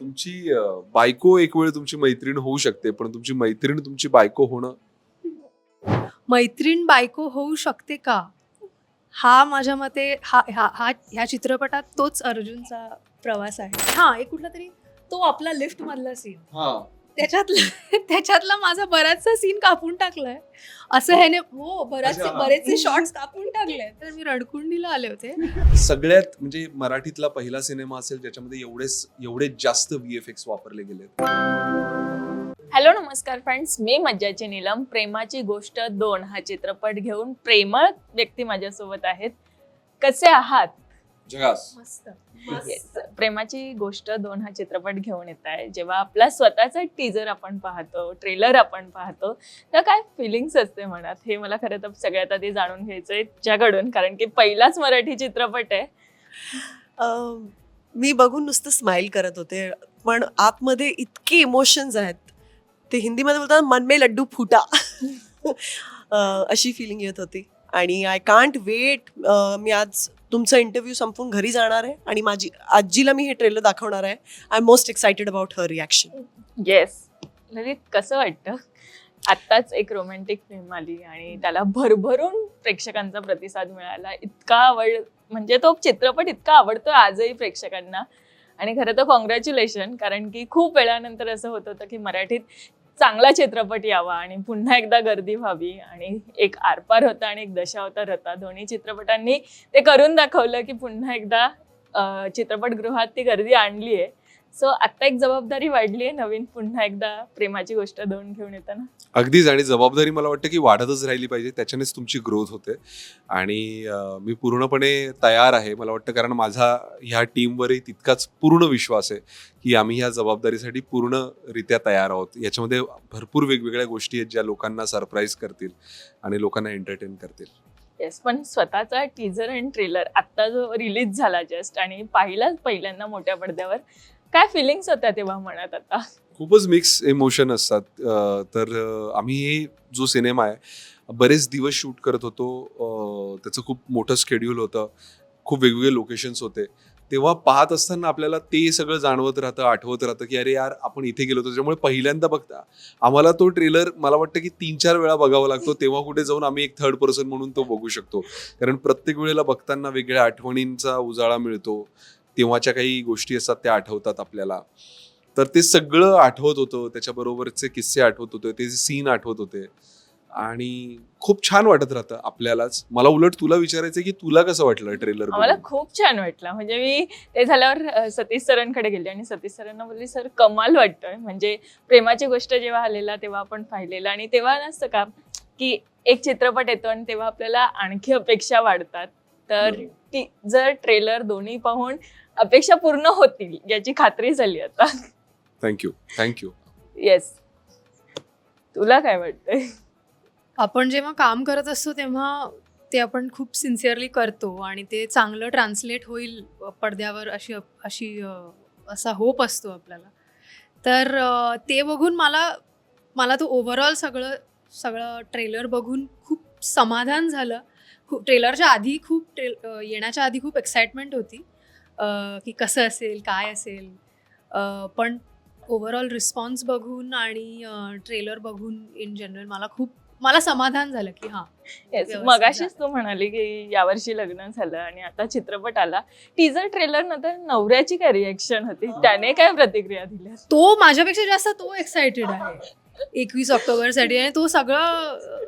तुमची बायको एक वेळ तुमची मैत्रीण होऊ शकते पण तुमची मैत्रीण तुमची बायको होणं? मैत्रीण बायको होऊ शकते का? हा माझ्या मते हा हा हा ह्या चित्रपटात तोच अर्जुनचा प्रवास आहे. हा एक कुठला तरी तो आपला लिफ्ट मधला सीन त्याच्यातला त्याच्यातला माझा बराचसा सीन कापून टाकलाय. असं ह्याने हो बराचसे. बरेचसे शॉर्ट्स कापून टाकले तर मी रडकुंडीला आले होते. सगळ्यात म्हणजे मराठीतला पहिला सिनेमा असेल ज्याच्यामध्ये एवढेच एवढे जास्त व्हीएफएक्स वापरले गेले हॅलो नमस्कार फ्रेंड्स मी मज्जाची नीलम. प्रेमाची गोष्ट दोन हा चित्रपट घेऊन प्रेमळ व्यक्ती माझ्यासोबत आहेत. कसे आहात? जगास. मस्त. Yes. प्रेमाची गोष्ट दोन हा चित्रपट घेऊन येत आहे. जेव्हा आपला स्वतःचा टीजर आपण पाहतो ट्रेलर आपण पाहतो तर काय फिलिंग्स असते मनात? हे मला खरं तर सगळ्यात आधी जाणून घ्यायचंय तुझ्याकडून कारण की पहिलाच मराठी चित्रपट आहे. मी बघून नुसतं स्माइल करत होते पण आतमध्ये इतके इमोशन्स आहेत. ते हिंदीमध्ये बोलतात मन में लड्डू फुटा. अशी फिलिंग येत होती. आणि आय कांट वेट मी आज तुमचा इंटरव्ह्यू संपून घरी जाणार आहे आणि माझी आजीला मी हे ट्रेलर दाखवणार आहे. I am most excited about her reaction yes Lalit कसं वाटतं? आत्ताच एक रोमॅन्टिक फिल्म आली आणि त्याला भरभरून प्रेक्षकांचा प्रतिसाद मिळाला. इतका आवड म्हणजे तो चित्रपट इतका आवडतो आजही प्रेक्षकांना. आणि खरं तर कॉंग्रॅच्युलेशन कारण की खूप वेळानंतर असं होत होतं की मराठीत चांगला चित्रपट यावा आणि पुन्हा एकदा गर्दी व्हावी आणि एक आरपार होता आणि एक दशावतार होता दोन्ही चित्रपटांनी ते करून दाखवलं की पुन्हा एकदा चित्रपटगृहात ती गर्दी आणली आहे सो आता एक जबाबदारी वाढली आहे नवीन पुन्हा एकदा प्रेमाची गोष्ट दोन घेऊन येताना. अगदीच. आणि जबाबदारी मला वाटतं की वाढतच राहिली पाहिजे. त्याच्यानेच तुमची ग्रोथ होते. आणि अं, मी पूर्णपणे तयार आहे मला वाटतं. कारण माझा ह्या टीमवरही तितकाच पूर्ण विश्वास आहे की आम्ही ह्या जबाबदारीसाठी पूर्णरित्या तयार आहोत. याच्यामध्ये भरपूर वेगवेगळ्या गोष्टी आहेत ज्या लोकांना सरप्राईज करतील आणि लोकांना एंटरटेन करतील. येस पण स्वतःचा टीजर आणि ट्रेलर आत्ता जो रिलीज झाला जस्ट आणि पाहिलाच पहिल्यांदा मोठ्या पडद्यावर काय फिलिंग्स होत्या तेव्हा मनात आता? खूपच मिक्स इमोशन असतात. तर आम्ही जो सिनेमा आहे बरेच दिवस शूट करत होतो. त्याचं खूप मोठं स्केड्यूल होतं. खूप वेगवेगळे लोकेशन्स होते. तेव्हा पाहत असताना आपल्याला ते सगळं जाणवत राहतं आठवत राहतं की अरे यार आपण इथे गेलो होतो. त्याच्यामुळे पहिल्यांदा बघता आम्हाला तो ट्रेलर मला वाटतं की तीन चार वेळा बघावा लागतो. तेव्हा कुठे जाऊन आम्ही एक थर्ड पर्सन म्हणून तो बघू शकतो. कारण प्रत्येक वेळेला बघताना वेगळ्या आठवणींचा उजाळा मिळतो. तेव्हाच्या काही गोष्टी असतात त्या आठवतात आपल्याला. तर ते सगळं आठवत होतं. त्याच्याबरोबरचे किस्से आठवत होते. ते सीन आठवत होते. आणि खूप छान वाटत राहतं आपल्यालाच. मला उलट तुला विचारायचं की तुला कसं वाटलं ट्रेलर आम्हाला खूप छान वाटलं. म्हणजे मी ते झाल्यावर सतीश सरांकडे गेले आणि सतीश सरांना बोलली सर कमाल वाटतोय. म्हणजे प्रेमाची गोष्ट जेव्हा आलेला तेव्हा आपण पाहिलेलं. आणि तेव्हा नसतं का की एक चित्रपट येतो आणि तेव्हा आपल्याला आणखी अपेक्षा वाढतात. तर. ती जर ट्रेलर दोन्ही पाहून अपेक्षा पूर्ण होतील याची खात्री झाली आता. थँक्यू थँक्यू येस तुला काय वाटतंय? आपण जेव्हा काम करत असतो तेव्हा ते आपण खूप सिन्सिअरली करतो आणि ते चांगलं ट्रान्सलेट होईल पडद्यावर अशी अशी अ, असा होप असतो आपल्याला. तर अ, ते बघून मला मला तो ओव्हरऑल सगळं सगळं ट्रेलर बघून खूप समाधान झालं. खूप ट्रेलरच्या आधी खूप ट्रेल अ, येण्याच्या आधी खूप एक्साइटमेंट होती. की कसं असेल काय असेल. पण ओव्हरऑल रिस्पॉन्स बघून आणि ट्रेलर बघून इन जनरल मला खूप मला समाधान झालं की हां येस व्यवस्थित मगाशीच तू म्हणाली की यावर्षी लग्न झालं आणि आता चित्रपट आला. टीजर ट्रेलर नंतर नवऱ्याची काय रिएक्शन होती? त्याने काय प्रतिक्रिया दिल्या तो माझ्यापेक्षा जास्त तो एक्सायटेड आहे. एकवीस ऑक्टोबरसाठी आणि तो सगळं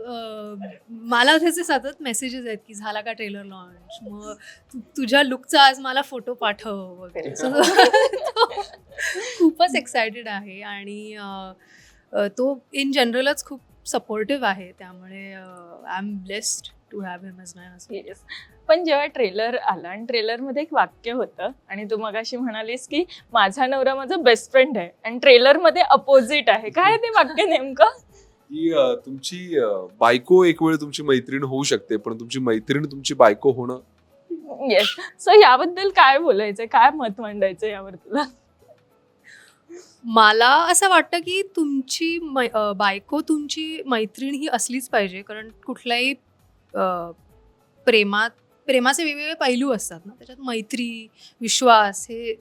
अं, मला त्याचे सतत मेसेजेस आहेत की झाला का ट्रेलर लॉन्च मग तु- तुझ्या लुकचा आज मला फोटो पाठव वगैरे. So, तो खूपच एक्सायटेड आहे आणि अं, अं, तो इन जनरलच खूप सपोर्टिव्ह आहे त्यामुळे I am blessed to have him as my husband. पण जेव्हा ट्रेलर आला आणि ट्रेलरमध्ये एक वाक्य होतं आणि तू मगाशी म्हणालीस की माझा नवरा माझा बेस्ट फ्रेंड आहे आणि ट्रेलरमध्ये अपोजिट आहे. काय आहे ते वाक्य नेमकं? की तुमची बायको एक वेळ तुमची मैत्रीण होऊ शकते पण तुमची मैत्रीण तुमची बायको होणं? येस सो याबद्दल काय बोलायचंय? काय मत मांडायचं यावर तुला? मला असं वाटतं की तुमची मै बायको तुमची मैत्रीण ही असलीच पाहिजे. कारण कुठल्याही प्रेमात प्रेमाचे वेगवेगळे पैलू असतात ना. त्याच्यात मैत्री विश्वास हे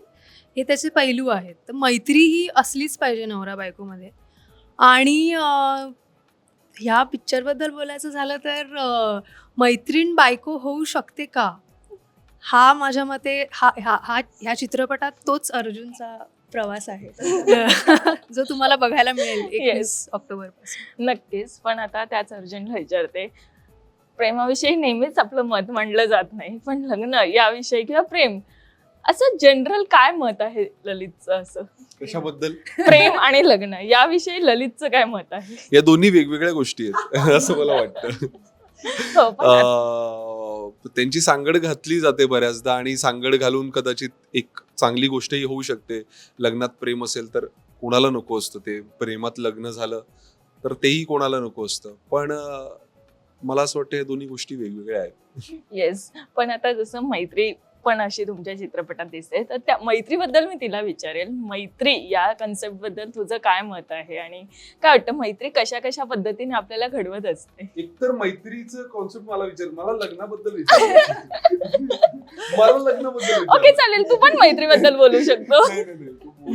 हे त्याचे पैलू आहेत. तर मैत्री ही असलीच पाहिजे नवरा बायकोमध्ये. आणि ह्या पिक्चरबद्दल बोलायचं झालं तर मैत्रीण बायको होऊ शकते का? हा माझ्या मते हा हा हा ह्या चित्रपटात तोच अर्जुनचा प्रवास आहे. जो तुम्हाला बघायला मिळेल एकवीस ऑक्टोबरपासून नक्कीच. पण आता त्याच अर्जुनला विचारते प्रेमाविषयी नेहमीच आपलं मत मांडलं जात नाही. पण लग्न याविषयी किंवा प्रेम असं जनरल काय मत आहे ललितचं असं? कशाबद्दल? प्रेम आणि लग्न याविषयी ललितचं काय मत आहे? या दोन्ही वेगवेगळ्या गोष्टी आहेत. असं मला वाटतं. हो, पण तर त्यांची सांगड घातली जाते बऱ्याचदा आणि सांगड घालून कदाचित एक चांगली गोष्टही होऊ शकते. लग्नात प्रेम असेल तर कोणाला नको असतं ते? प्रेमात लग्न झालं तर तेही कोणाला नको असतं. पण मला असं वाटतं या दोन्ही गोष्टी वेगवेगळ्या आहेत. येस पण आता जसं मैत्री पण अशी तुमच्या चित्रपटात दिसते. तर त्या मैत्रीबद्दल मी तिला विचारेल. मैत्री या कन्सेप्टबद्दल तुझं काय मत आहे? आणि काय वाटतं मैत्री कशा कशा पद्धतीने आपल्याला घडवत असते? एकतर मैत्रीचं कॉन्सेप्ट मला विचार मला लग्नाबद्दल मला लग्नाबद्दल ओके चालेल. तू पण मैत्रीबद्दल बोलू शकतो.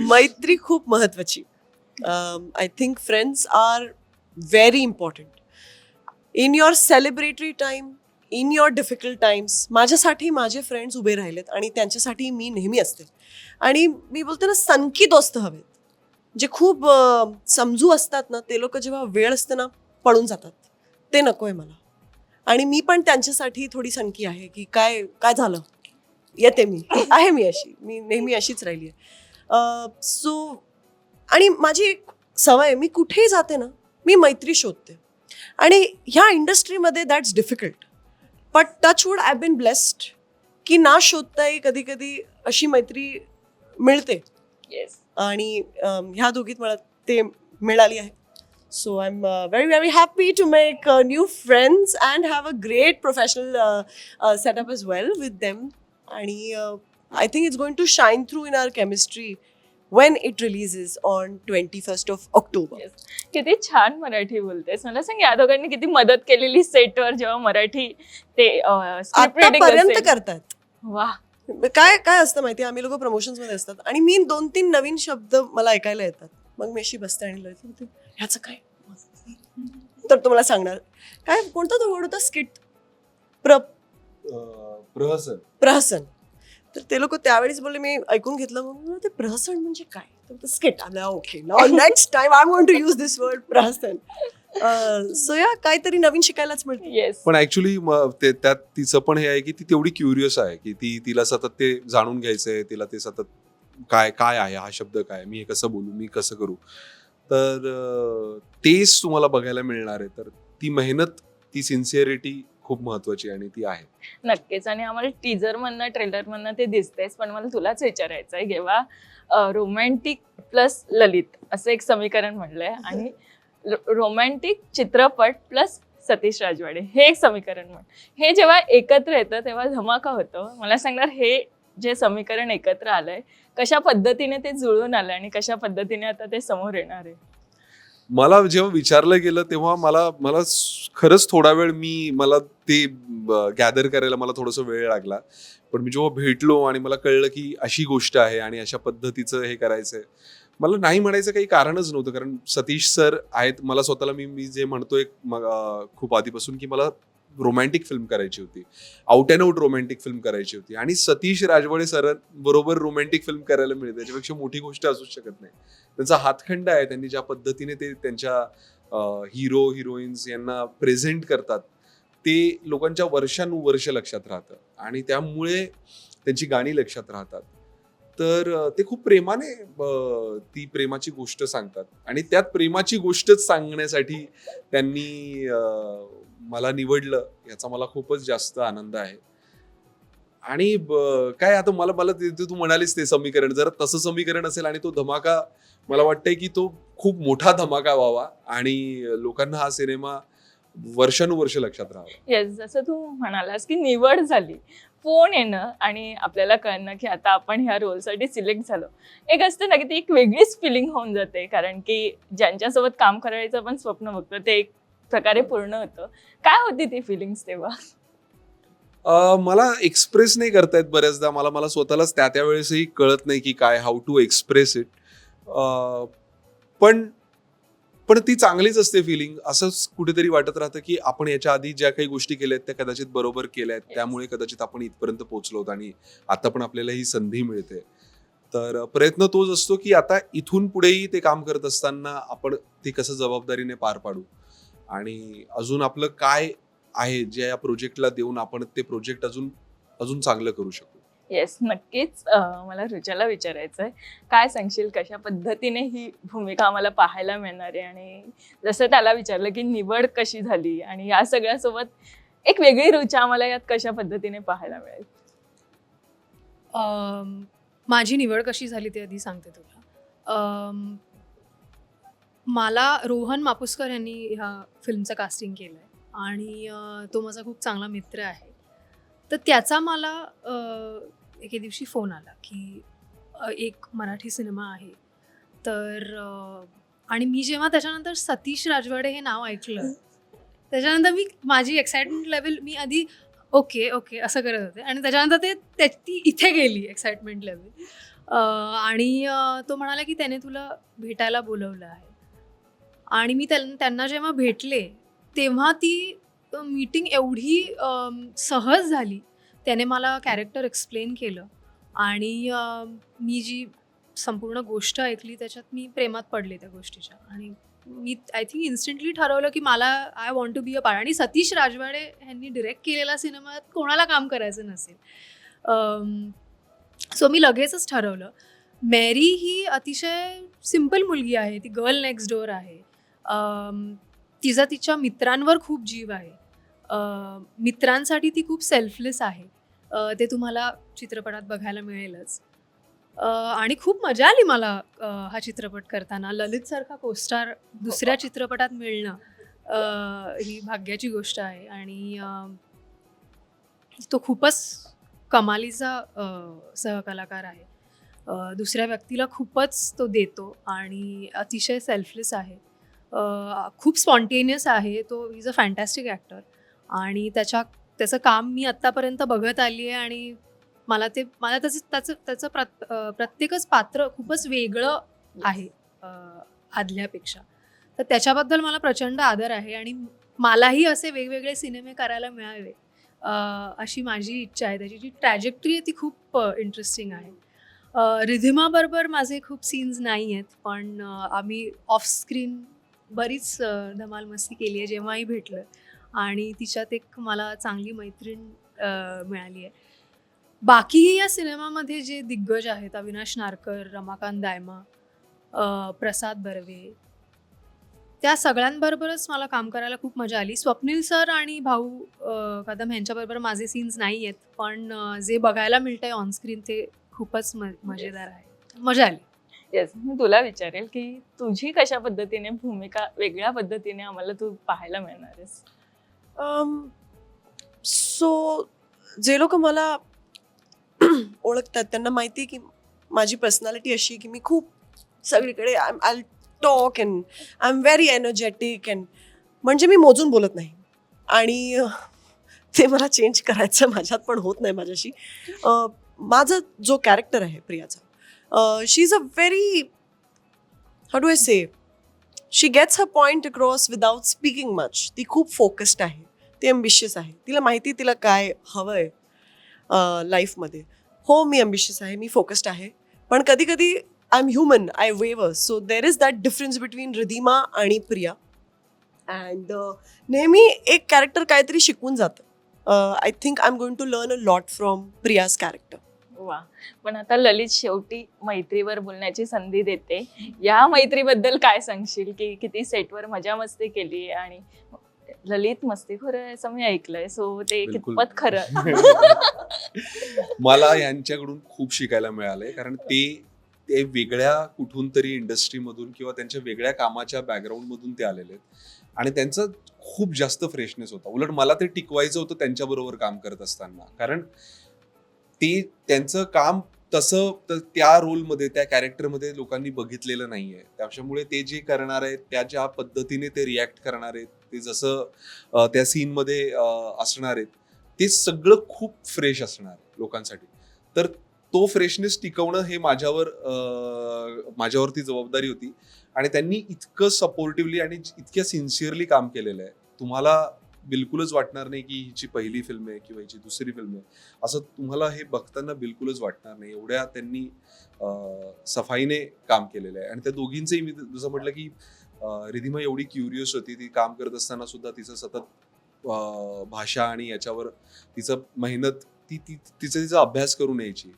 मैत्री खूप महत्वाची. I think friends are very important in your celebratory time in your difficult times माझ्यासाठी माझे फ्रेंड्स उभे राहिलेत आणि त्यांच्यासाठी मी नेहमी असते. आणि मी बोलते ना सनकी दोस्त हवेत. जे खूप समजू असतात ना ते लोक जेव्हा वेळ असते ना पळून जातात. ते नको आहे मला. आणि मी पण त्यांच्यासाठी थोडी सनकी आहे की काय काय झालं? येते मी. आहे मी अशी. मी नेहमी अशीच राहिली आहे. सो आणि माझी एक सवय आहे मी कुठेही जाते ना मी मैत्री शोधते. आणि ह्या इंडस्ट्रीमध्ये that's difficult but touch wood I been blessed की ना शोधताही कधी कधी अशी मैत्री मिळते. येस आणि ह्या दोघीत मला ते मिळाली आहे. So I am very very happy to make new friends and have a great professional setup as well with them आणि I think it's going to shine through in our chemistry when it releases on twenty first of October किती छान मराठी बोलतेस. मला सांग या दोघांनी किती मदत केलेली सेटवर जेव्हा मराठी ते आतापर्यंत करतात. वा काय काय असतं माहिती आम्ही लोक प्रमोशन्समध्ये असतात. आणि मी दोन तीन नवीन शब्द मला ऐकायला येतात. मग मी अशी बसते आणि लिहिते, म्हणते, ह्याचं काय? तर तुम्हाला सांगणार. काय कोणता तो वर्ड होता? स्किट? प्र प्रहसन. प्रहसन. तर ते लोक त्यावेळेस बोलले मी ऐकून घेतलं. मग ते प्रहसन म्हणजे काय? तर स्किट आम्हाला okay next time I want to use this word प्रहसन. सो या काहीतरी नवीन शिकायलाच मिळते. येस पण ऍक्च्युली ते त्यात तिचं पण हे आहे की ती तेवढी क्युरियस आहे की ती तिला सतत ते जाणून घ्यायचंय तिला ते सतत काय काय आहे हा शब्द काय मी हे कसं बोलू मी कसं करू? तर तेच तुम्हाला बघायला मिळणार आहे. तर ती मेहनत ती सिन्सिअरिटी खूप महत्वाची आणि ती आहे. नक्कीच. आणि आम्हाला टीजर मधनं ट्रेलर मधनं ते दिसतेच पण मला तुलाच विचारायचं आहे जेव्हा रोमॅन्टिक प्लस ललित असं एक समीकरण म्हणलंय. आणि रोमॅन्टिक चित्रपट प्लस सतीश राजवाडे. हे एक समीकरण म्हण. हे जेव्हा एकत्र येतं तेव्हा धमाका होतं. मला सांगणार हे जे समीकरण एकत्र आलंय कशा पद्धतीने ते जुळून आलंय आणि कशा पद्धतीने आता ते समोर येणार आहे? मला जेव्हा विचारलं गेलं तेव्हा मला मला खरंच थोडा वेळ मी मला ते गॅदर करायला मला थोडासा वेळ लागला. पण मी जेव्हा भेटलो आणि मला कळलं की अशी गोष्ट आहे आणि अशा पद्धतीचं हे करायचंय मला नाही म्हणायचं काही कारणच नव्हतं. कारण सतीश सर आहेत मला स्वतःला मी मी जे म्हणतोय खूप आधीपासून की मला रोमॅन्टिक फिल्म करायची होती. Out and out romantic film करायची होती. आणि सतीश राजवाडे सर बरोबर रोमॅन्टिक फिल्म करायला मिळते त्याच्यापेक्षा मोठी गोष्ट असूच शकत नाही. त्यांचा हातखंड आहे त्यांनी ज्या पद्धतीने ते त्यांच्या हिरो हिरोईन्स यांना प्रेझेंट करतात ते लोकांच्या वर्षानुवर्ष लक्षात राहतं. आणि त्यामुळे त्यांची गाणी लक्षात राहतात. तर ते खूप प्रेमाने ती प्रेमाची गोष्ट सांगतात. आणि त्यात प्रेमाची गोष्टच सांगण्यासाठी त्यांनी मला निवडलं याचा मला खूपच जास्त आनंद आहे. आणि काय आता मला मला तू म्हणालीस ते समीकरण जर तसं समीकरण असेल आणि तो धमाका मला वाटतंय की तो खूप मोठा धमाका व्हावा आणि लोकांना हा सिनेमा वर्षानुवर्ष लक्षात राहावा. येस जसं तू म्हणालास की निवड झाली. फोन येणं आणि आपल्याला कळणं की आता आपण ह्या रोलसाठी सिलेक्ट झालो. एक असतं ना की ती एक वेगळीच फिलिंग होऊन जाते. कारण की ज्यांच्यासोबत काम करायचं आपण स्वप्न बघतो ते एक प्रकारे पूर्ण होतं. काय होती ती फिलिंग्स तेव्हा? मला एक्सप्रेस नाही करतायत बऱ्याचदा. मला मला स्वतःलाच त्या त्या वेळेसही कळत नाही की काय हाऊ टू एक्सप्रेस इट पण पण ती चांगलीच असते फिलिंग असंच कुठेतरी वाटत राहतं की आपण याच्या आधी ज्या काही गोष्टी केल्या आहेत त्या कदाचित बरोबर केल्या आहेत. त्यामुळे कदाचित आपण इथपर्यंत पोहोचलो आहोत आणि आता पण आपल्याला ही संधी मिळते. तर प्रयत्न तोच असतो की आता इथून पुढेही ते काम करत असताना आपण ते कसं जबाबदारीने पार पाडू आणि अजून आपलं काय आहे जे या प्रोजेक्टला देऊन आपण ते प्रोजेक्ट अजून अजून चांगलं करू शकू. येस नक्कीच. मला रुचाला विचारायचं आहे काय सांगशील कशा पद्धतीने ही भूमिका आम्हाला पाहायला मिळणार आहे? आणि जसं त्याला विचारलं की निवड कशी झाली? आणि या सगळ्यासोबत एक वेगळी रुचा आम्हाला यात कशा पद्धतीने पाहायला मिळेल? अम, माझी निवड कशी झाली ते आधी सांगते तुला. अम, मला रोहन मापुसकर यांनी ह्या फिल्मचं कास्टिंग केलं आहे आणि तो माझा खूप चांगला मित्र आहे. तर त्याचा मला एके दिवशी फोन आला की एक मराठी सिनेमा आहे. तर आणि मी जेव्हा त्याच्यानंतर सतीश राजवाडे हे नाव ऐकलं त्याच्यानंतर मी माझी एक्साइटमेंट लेवल मी आधी ओके ओके असं करत होते. आणि त्याच्यानंतर ते त्या ती इथे गेली एक्साइटमेंट लेवल आणि तो म्हणाला की त्याने तुला भेटायला बोलवलं आहे. आणि मी त्यां त्यांना जेव्हा भेटले तेव्हा ती मीटिंग एवढी सहज झाली. त्याने मला कॅरेक्टर एक्सप्लेन केलं. आणि मी जी संपूर्ण गोष्ट ऐकली त्याच्यात मी प्रेमात पडले त्या गोष्टीच्या. आणि मी आय थिंक इन्स्टंटली ठरवलं की मला I want to be a part आणि सतीश राजवाडे यांनी डिरेक्ट केलेला सिनेमात कोणाला काम करायचं नसेल. सो मी लगेचच ठरवलं. मॅरी ही अतिशय सिंपल मुलगी आहे. ती गर्ल नेक्स्ट डोअर आहे. तिचा तिच्या मित्रांवर खूप जीव आहे. मित्रांसाठी ती खूप सेल्फलेस आहे. ते तुम्हाला चित्रपटात बघायला मिळेलच. आणि खूप मजा आली मला हा चित्रपट करताना. ललितसारखा कोस्टार दुसऱ्या चित्रपटात मिळणं ही भाग्याची गोष्ट आहे. आणि तो खूपच कमालीचा सहकलाकार आहे. दुसऱ्या व्यक्तीला खूपच तो देतो आणि अतिशय सेल्फलेस आहे. खूप स्पॉन्टेनियस आहे. तो इज अ फॅन्टॅस्टिक ॲक्टर आणि त्याच्या त्याचं काम मी आत्तापर्यंत बघत आली आहे आणि मला ते मला त्याचं त्याचं त्याचं प्रत प्रत्येकच पात्र खूपच वेगळं आहे आदल्यापेक्षा. तर त्याच्याबद्दल मला प्रचंड आदर आहे आणि मलाही असे वेगवेगळे सिनेमे करायला मिळावे अशी माझी इच्छा आहे. त्याची जी ट्रॅजेक्टरी आहे ती खूप इंटरेस्टिंग आहे. रिधिमाबरोबर माझे खूप सीन्स नाही आहेत पण आम्ही ऑफ स्क्रीन बरीच धमाल मस्ती केली आहे जेव्हाही भेटलं. आणि तिच्यात एक मला चांगली मैत्रीण मिळाली आहे. बाकीही या सिनेमामध्ये जे दिग्गज आहेत अविनाश नारकर रमाकांत दायमा प्रसाद बर्वे त्या सगळ्यांबरोबरच मला काम करायला खूप मजा आली. स्वप्नील सर आणि भाऊ कदम यांच्याबरोबर माझे सीन्स नाही आहेत पण जे बघायला मिळतं आहे ऑनस्क्रीन ते खूपच म मजेदार आहे. मजा आली. येस मी तुला विचारेल की तुझी कशा पद्धतीने भूमिका वेगळ्या पद्धतीने आम्हाला तू पाहायला मिळणार आहेस? सो जे लोक मला ओळखतात त्यांना माहिती आहे की माझी पर्सनॅलिटी अशी आहे की मी खूप सगळीकडे I I talk and I am very energetic and म्हणजे मी मोजून बोलत नाही. आणि ते मला चेंज करायचं माझ्यात पण होत नाही माझ्याशी. माझा जो कॅरेक्टर आहे प्रियाचा she is a very how do I say she gets a point across without speaking much ती खूप फोकस्ड आहे. ती अम्बिशियस आहे. तिला माहिती तिला काय हवं आहे uh, लाईफमध्ये हो मी अम्बिशियस आहे मी फोकस्ड आहे. पण कधी कधी I am human I waver so there is that difference between Ridhima आणि प्रिया. अँड uh, नेहमी एक कॅरेक्टर काहीतरी शिकवून जातं. I think I am going to learn a lot from Priya's character वा. पण आता ललित शेवटी मैत्रीवर बोलण्याची संधी देते. या मैत्रीबद्दल काय सांगशील? की किती सेटवर मजा मस्ती केली आणि ललित मस्तीखोर आहे असं मी ऐकलंय. सो ते बिलकुल. कितपत खरं? मला यांच्याकडून खूप शिकायला मिळालंय. कारण ते ते वेगळ्या कुठून तरी इंडस्ट्रीमधून किंवा त्यांच्या वेगळ्या कामाच्या बॅकग्राऊंड मधून ते आलेले आहेत. आणि त्यांचा खूप जास्त फ्रेशनेस होता. उलट मला ते टिकवायचं होतं त्यांच्याबरोबर काम करत असताना. कारण ते त्यांचं काम तसं तर त्या रोलमध्ये त्या कॅरेक्टरमध्ये लोकांनी बघितलेलं नाहीये. त्याच्यामुळे ते जे करणार आहेत त्या ज्या पद्धतीने ते रिॲक्ट करणार आहेत ते जसं त्या सीनमध्ये असणार आहेत ते सगळं खूप फ्रेश असणार लोकांसाठी. तर तो फ्रेशनेस टिकवणं हे माझ्यावर माझ्यावरती जबाबदारी होती. आणि त्यांनी इतकं सपोर्टिव्हली आणि इतक्या सिन्सिअरली काम केलेलं आहे. तुम्हाला बिलकुलच वाटणार नाही की हिची पहिली फिल्म आहे किंवा हिची दुसरी फिल्म आहे. असं तुम्हाला हे बघताना बिलकुलच वाटणार नाही. एवढ्या त्यांनी सफाईने काम केलेलं आहे. आणि त्या दोघींचंही मी जसं म्हटलं की रिधिमा एवढी क्युरियस होती. ती काम करत असताना सुद्धा तिचं सतत भाषा आणि याच्यावर तिचं मेहनत ती ती तिचा तिचा अभ्यास करून यायची.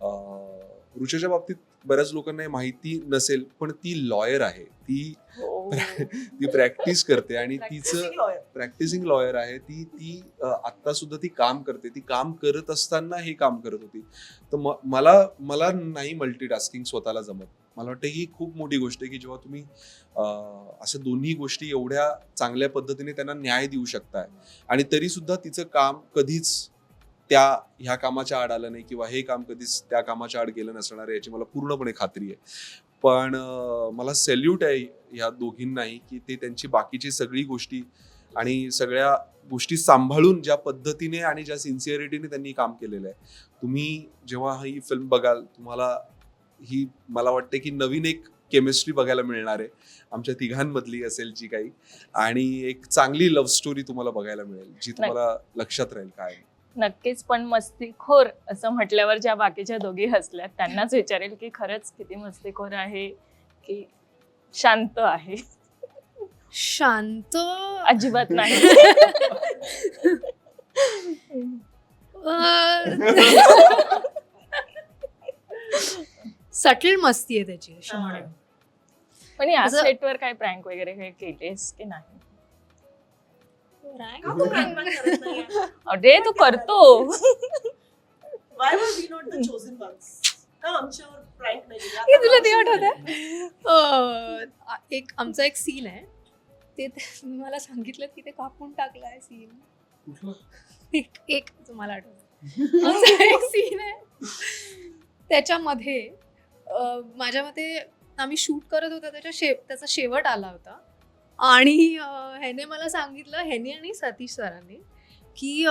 अं, रुचेच्या बाबतीत बऱ्याच लोकांना माहिती नसेल पण ती लॉयर आहे. ती हो. ती प्रॅक्टिस करते आणि तिचं प्रॅक्टिसिंग लॉयर आहे. ती ती आता सुद्धा ती काम करते. ती काम करत असताना हे काम करत होती. तर मला मला नाही मल्टीटास्किंग स्वतःला जमत. मला वाटतं ही खूप मोठी गोष्ट आहे की जेव्हा तुम्ही अं, अशा दोन्ही गोष्टी एवढ्या चांगल्या पद्धतीने त्यांना न्याय देऊ शकताय आणि तरी सुद्धा तिचं काम कधीच त्या ह्या कामाच्या आड आलं नाही किंवा हे काम कधीच त्या कामाच्या आड गेलं नसणार आहे याची मला पूर्णपणे खात्री आहे. पण मला सेल्यूट आहे ह्या दोघींनाही की ते त्यांची बाकीची सगळी गोष्टी आणि सगळ्या गोष्टी सांभाळून ज्या पद्धतीने आणि ज्या सिन्सिअरिटीने त्यांनी काम केलेलं आहे. तुम्ही जेव्हा ही फिल्म बघाल तुम्हाला ही मला वाटते की नवीन एक केमिस्ट्री बघायला मिळणार आहे. आमच्या तिघांमधली असेल जी काही. आणि एक चांगली लव्ह स्टोरी तुम्हाला बघायला मिळेल जी तुम्हाला लक्षात राहील काय नक्कीच पण मस्तीखोर असं म्हटल्यावर ज्या बाकीच्या दोघी हसल्या त्यांनाच विचारेल की खरंच किती मस्तीखोर आहे की शांत आहे. शांत? अजिबात नाही. सटल मस्ती आहे त्याची अशी म्हणेन. पण या असं- सेटवर काय प्रँक वगैरे काही केलेस की नाही? अरे तू करतो. हे तुला ते आठवत एक आमचा एक सीन आहे. ते ते- मला सांगितलं की ते कापून टाकलाय सीन एक एक तुम्हाला आठवत आमचा एक सीन आहे. त्याच्यामध्ये अं, माझ्या मते आम्ही शूट करत होतो त्याच्या शे त्याचा शेवट आला होता. आणि ह्याने मला सांगितलं ह्याने आणि सतीश सरांनी की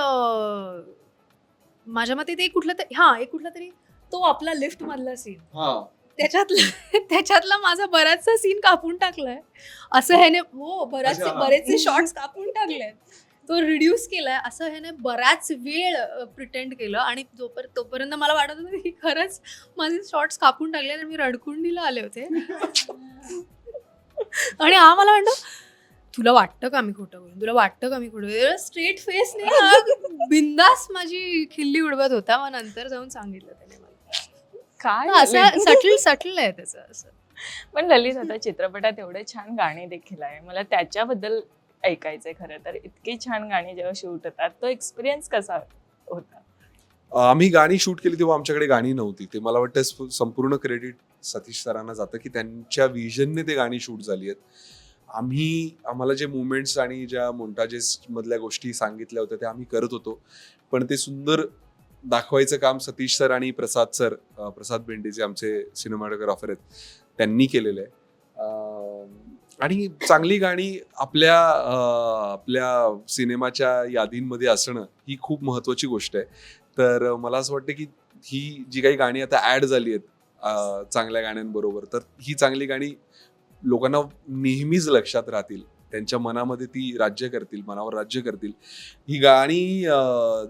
माझ्या मते ते कुठलं तरी हां एक कुठला तरी तो आपला लिफ्ट मधला सीन हा. त्याच्यातला त्याच्यातला माझा बराचसा सीन कापून टाकलाय. असं ह्याने हो बराचसे हा. बरेचसे शॉर्ट्स कापून टाकले तो रिड्यूस केलाय. असं ह्याने बराच वेळ प्रिटेंड केलं आणि जोपर तोपर्यंत मला वाटत होतं की खरंच माझे शॉर्ट्स कापून टाकले आणि मी रडकुंडीला आले होते. आणि हा मला म्हणतो तुला वाटतं का मी खोटं बोलून तुला वाटतं का मी खोटं स्ट्रेट फेस नाही बिंदास माझी खिल्ली उडवत होता. मग नंतर जाऊन सांगितलं त्याने मला. काय? असं? सटल सटल आहे त्याचं असं. पण ललित आता चित्रपटात एवढे छान गाणे देखील आहे. मला त्याच्याबद्दल ऐकायचंय खरं तर. इतकी छान गाणी जेव्हा शूट होतात तो एक्सपिरियन्स कसा होता? आम्ही गाणी शूट केली तेव्हा आमच्याकडे गाणी नव्हती. ते मला वाटतं स्प- संपूर्ण क्रेडिट सतीश सरांना जातं की त्यांच्या विजनने ते गाणी शूट झाली आहेत. आम्ही आम्हाला जे मुवमेंट्स आणि ज्या मोंटाजेस मधल्या गोष्टी सांगितल्या होत्या त्या आम्ही करत होतो. पण ते सुंदर दाखवायचं काम सतीश सर आणि प्रसाद सर प्रसाद बेंडे जे आमचे सिनेमॅटोग्राफर आहेत त्यांनी केलेलं आहे. आणि चांगली गाणी आपल्या आपल्या सिनेमाच्या यादींमध्ये असणं ही खूप महत्त्वाची गोष्ट आहे. तर मला असं वाटतं की ही जी काही गाणी आता ॲड झाली आहेत चांगल्या गाण्यांबरोबर. तर ही चांगली गाणी लोकांना नेहमीच लक्षात राहतील. त्यांच्या मनामध्ये ती राज्य करतील मनावर राज्य करतील. ही गाणी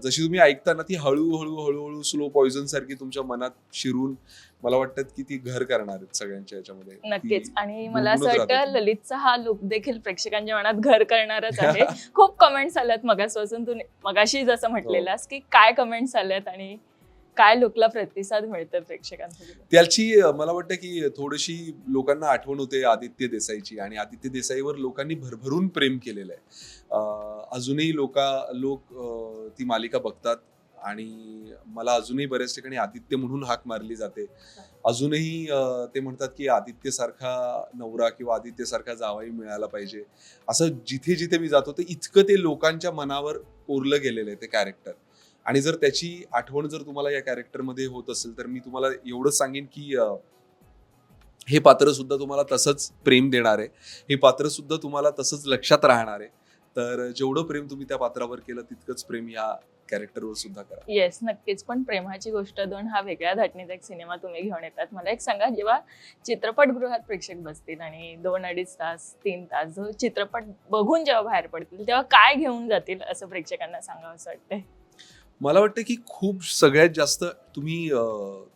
जशी तुम्ही ऐकता ना ती हळूहळू हळूहळू स्लो पॉइझन सारखी तुमच्या मनात शिरून मला वाटतं की ती घर करणार आहेत सगळ्यांच्या याच्यामध्ये. नक्कीच. आणि मला असं वाटतं. ललितचा हा लुक देखील प्रेक्षकांच्या मनात घर करणारच आहे. खूप कमेंट्स आल्यात मगासपासून. तू मगाशी जसं. म्हटलेलास की काय कमेंट्स आल्यात आणि काय लुकला प्रतिसाद मिळतो प्रेक्षकांना त्याची मला वाटतं की थोडीशी लोकांना आठवण होते आदित्य देसाईची आणि आदित्य देसाईवर लोकांनी भरभरून प्रेम केलेलं आहे. अजूनही लोका लोक ती मालिका बघतात आणि मला अजूनही बऱ्याच ठिकाणी आदित्य म्हणून हाक मारली जाते. अजूनही ते म्हणतात की आदित्य सारखा नवरा किंवा आदित्य सारखा मिळाला पाहिजे. असं जिथे जिथे मी जातो ते इतकं ते लोकांच्या मनावर कोरलं गेलेलं आहे ते कॅरेक्टर आणि जर त्याची आठवण जर तुम्हाला या कॅरेक्टरमध्ये होत असेल तर मी तुम्हाला एवढंच सांगेन की हे पात्र सुद्धा तुम्हाला तसंच प्रेम देणार आहे हे पात्र सुद्धा तुम्हाला तसंच लक्षात राहणार. आहे तर जेवढं प्रेम तुम्ही त्या पात्रावर केलं तितकंच प्रेम या कॅरेक्टरवर सुद्धा करा. येस नक्कीच. पण प्रेमाची गोष्ट दोन हा वेगळ्या धाटणीचा एक सिनेमा तुम्ही घेऊन येतात. मला एक सांगा जेव्हा चित्रपटगृहात प्रेक्षक बसतील आणि दोन अडीच तास तीन तास जो चित्रपट बघून जेव्हा बाहेर पडतील तेव्हा काय घेऊन जातील असं प्रेक्षकांना सांगावं असं वाटतंय? मला वाटतं की खूप सगळ्यात जास्त तुम्ही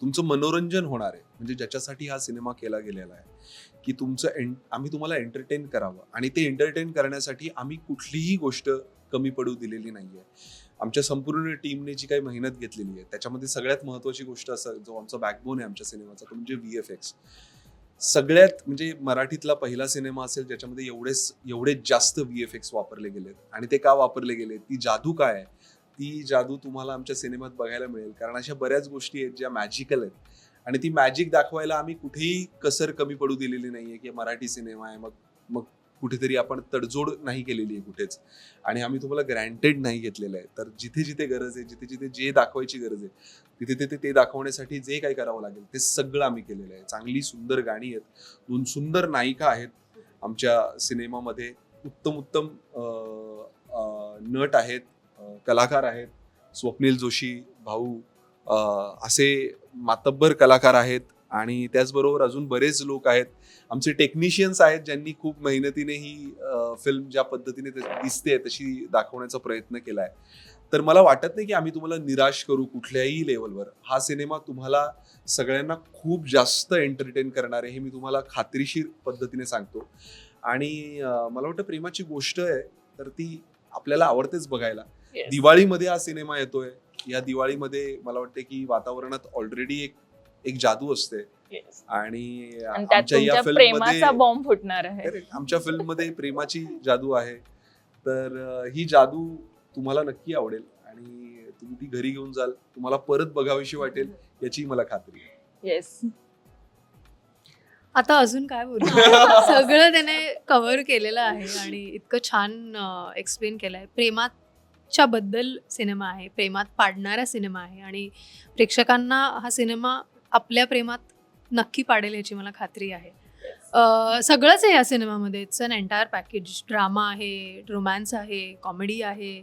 तुमचं मनोरंजन होणार आहे. म्हणजे ज्याच्यासाठी हा सिनेमा केला गेलेला आहे की तुमचं एन आम्ही तुम्हाला एंटरटेन करावं. आणि ते एंटरटेन करण्यासाठी आम्ही कुठलीही गोष्ट कमी पडू दिलेली नाही आहे आमच्या संपूर्ण टीमने जी काही मेहनत घेतलेली आहे त्याच्यामध्ये सगळ्यात महत्त्वाची गोष्ट असं जो आमचा बॅकबोन आहे आमच्या सिनेमाचा तो म्हणजे व्ही एफ एक्स सगळ्यात म्हणजे मराठीतला पहिला सिनेमा असेल ज्याच्यामध्ये एवढेच एवढे जास्त व्ही एफ एक्स वापरले गेलेत. आणि ते का वापरले गेले ती जादू काय आहे? ती जादू तुम्हाला आमच्या सिनेमात बघायला मिळेल. कारण अशा बऱ्याच गोष्टी आहेत ज्या मॅजिकल आहेत. आणि ती मॅजिक दाखवायला आम्ही कुठेही कसर कमी पडू दिलेली नाहीये की मराठी सिनेमा आहे. मग मग कुठेतरी आपण तडजोड नाही केलेली आहे कुठेच. आणि आम्ही तुम्हाला ग्रँटेड नाही घेतलेलं आहे. तर जिथे जिथे गरज आहे जिथे जिथे जे दाखवायची गरज आहे तिथे तिथे ते दाखवण्यासाठी जे काही करावं लागेल ते सगळं आम्ही केलेलं आहे. चांगली सुंदर गाणी आहेत. दोन सुंदर नायिका आहेत आमच्या सिनेमामध्ये. उत्तम उत्तम नट आहेत. कलाकार आहेत. स्वप्नील जोशी भाऊ असे मातब्बर कलाकार आहेत आणि त्याचबरोबर अजून बरेच लोक आहेत. आमचे टेक्निशियन्स आहेत ज्यांनी खूप मेहनतीने ही फिल्म ज्या पद्धतीने दिसते तशी दाखवण्याचा प्रयत्न केला आहे तर मला वाटत नाही की आम्ही तुम्हाला निराश करू कुठल्याही लेवलवर हा सिनेमा तुम्हाला सगळ्यांना खूप जास्त एंटरटेन करणार आहे हे मी तुम्हाला खात्रीशीर पद्धतीने सांगतो. आणि मला वाटतं प्रेमाची गोष्ट आहे तर ती आपल्याला आवडतेच बघायला. दिवाळीमध्ये हा सिनेमा येतोय. या दिवाळीमध्ये मला वाटते की वातावरणात ऑलरेडी एक एक जादू असते. आणि आमच्या या तुमच्या फिल्म प्रेमाचा मध्ये बॉम्ब फुटणार आहे. आमच्या फिल्ममध्ये प्रेमाची जादू आहे. तर ही जादू तुम्हाला नक्की आवडेल. आणि तुम्ही ती घरी घेऊन जाल. तुम्हाला परत बघावीशी वाटेल याची मला खात्री आहे. येस आता अजून काय बोलू? सगळं त्याने कव्हर केलेलं आहे आणि इतकं छान एक्सप्लेन केलं आहे प्रेमाच्या बद्दल सिनेमा आहे प्रेमात पाडणारा सिनेमा आहे आणि प्रेक्षकांना हा सिनेमा आपल्या प्रेमात नक्की पाडेल याची मला खात्री आहे. सगळंच आहे या सिनेमामध्ये. It's an entire package drama आहे रोमॅन्स आहे कॉमेडी आहे.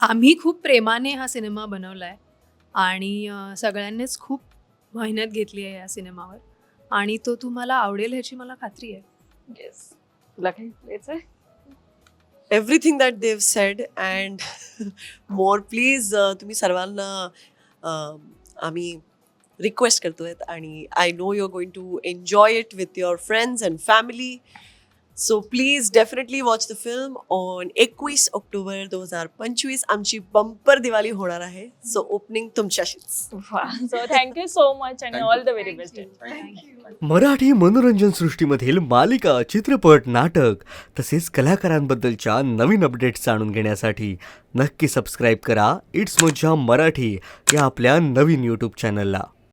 आम्ही खूप प्रेमाने हा सिनेमा बनवला आहे आणि सगळ्यांनीच खूप मेहनत घेतली आहे या सिनेमावर. आणि तो तुम्हाला आवडेल ह्याची मला खात्री आहे. येस तुला काही everything that Dev said and more please तुम्ही सर्वांना आम्ही रिक्वेस्ट करतोय आणि I know you are going to enjoy it with your friends and family so please definitely watch the film on एकवीस ऑक्टोबर दोन हजार पंचवीस. आमची बंपर दिवाळी होणार आहे. So opening तुमच्याशीच so thank you so much आणि. All the very best Marathi मनोरंजन सृष्टीमधील मालिका चित्रपट नाटक तसेच कलाकारांबद्दलच्या नवीन अपडेट्स जाणून घेण्यासाठी नक्की सबस्क्राईब करा. इट्स मज्जा मराठी या आपल्या नवीन यूट्यूब चॅनलला